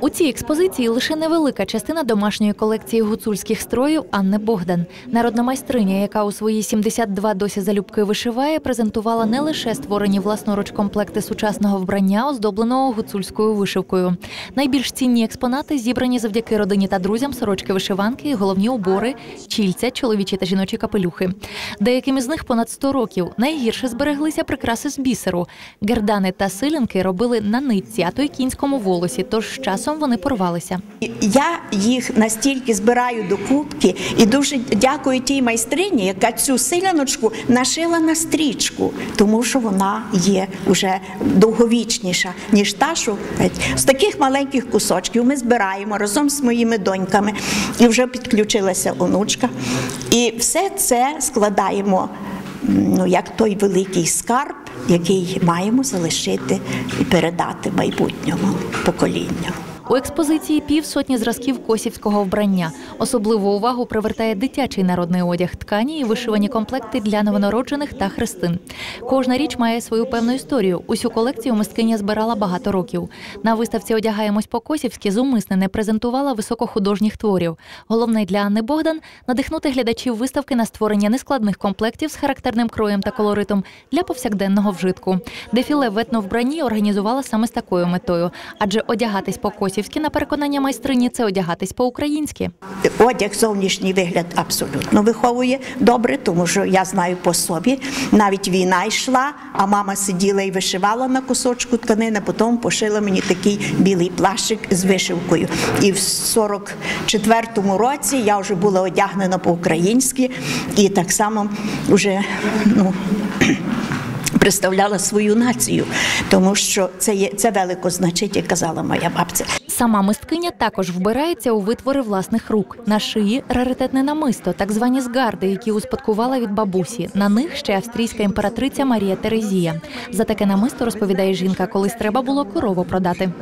У цій експозиції лише невелика частина домашньої колекції гуцульських строїв Анни Богдан. Народна майстриня, яка у свої 72 досі залюбки вишиває, презентувала не лише створені власноруч комплекти сучасного вбрання, оздобленого гуцульською вишивкою. Найбільш цінні експонати зібрані завдяки родині та друзям сорочки вишиванки, головні убори, чільця, чоловічі та жіночі капелюхи. Деяким із них понад 100 років. Найгірше збереглися прикраси з бісеру. Гердани та силянки робили на нитці, а то й кінському волосі. Тож часом вони порвалися. Я їх настільки збираю до кубки і дуже дякую тій майстрині, яка цю силяночку нашила на стрічку, тому що вона є вже довговічніша, ніж та, що з таких маленьких кусочків ми збираємо разом з моїми доньками. І вже підключилася онучка. І все це складаємо ну, як той великий скарб, який маємо залишити і передати майбутньому поколінню. У експозиції півсотні зразків косівського вбрання. Особливу увагу привертає дитячий народний одяг, ткані і вишивані комплекти для новонароджених та хрестин. Кожна річ має свою певну історію. Усю колекцію мисткиня збирала багато років. На виставці одягаємось по-косівськи зумисне не презентувала високохудожніх творів. Головне для Анни Богдан надихнути глядачів виставки на створення нескладних комплектів з характерним кроєм та колоритом для повсякденного вжитку. Дефіле в етновбранні організувала саме з такою метою, адже одягатись по-косівськи, на переконання майстрині, це одягатись по-українськи. Одяг, зовнішній вигляд абсолютно виховує добре, тому що я знаю по собі. Навіть війна йшла, а мама сиділа і вишивала на кусочку тканини, потім пошила мені такий білий плащик з вишивкою. І в 44-му році я вже була одягнена по-українськи і так само вже ну. Представляла свою націю, тому що це є це велико значить, як казала моя бабця. Сама мисткиня також вбирається у витвори власних рук. На шиї раритетне намисто, так звані згарди, які успадкувала від бабусі. На них ще австрійська імператриця Марія Терезія. За таке намисто розповідає жінка, колись треба було корову продати.